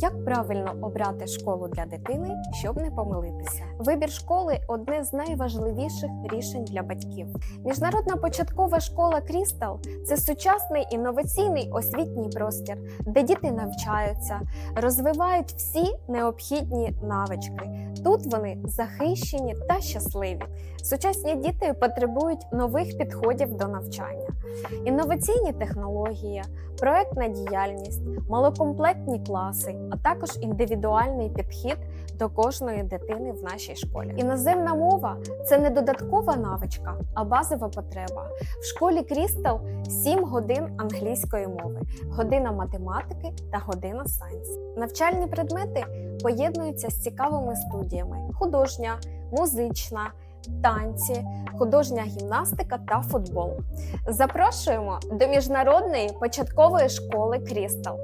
Як правильно обрати школу для дитини, щоб не помилитися? Вибір школи одне з найважливіших рішень для батьків. Міжнародна початкова школа Крістал це сучасний інноваційний освітній простір, де діти навчаються, розвивають всі необхідні навички. Тут вони захищені та щасливі. Сучасні діти потребують нових підходів до навчання, інноваційні технології, проектна діяльність, малокомплектні класи, а також індивідуальний підхід до кожної дитини в нашій школі. Іноземна мова це не додаткова навичка, а базова потреба. В школі Крістал 7 годин англійської мови, година математики та година сайенс. Навчальні предмети поєднуються з цікавими студіями: художня, музична. Танці, художня гімнастика та футбол. Запрошуємо до міжнародної початкової школи Крістал.